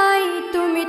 তুমি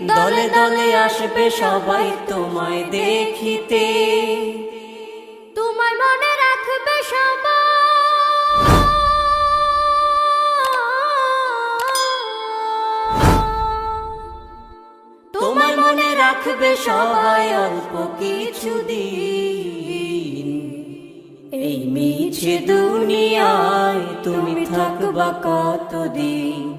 দলে দলে আসবে সবাই তোমায় দেখিতে। তোমার মনে রাখবে সবাই। তোমায় মনে রাখবে সবাই অল্প কিছু দিন। এই মিছে দুনিয়ায় তুমি থাকবা কতদিন?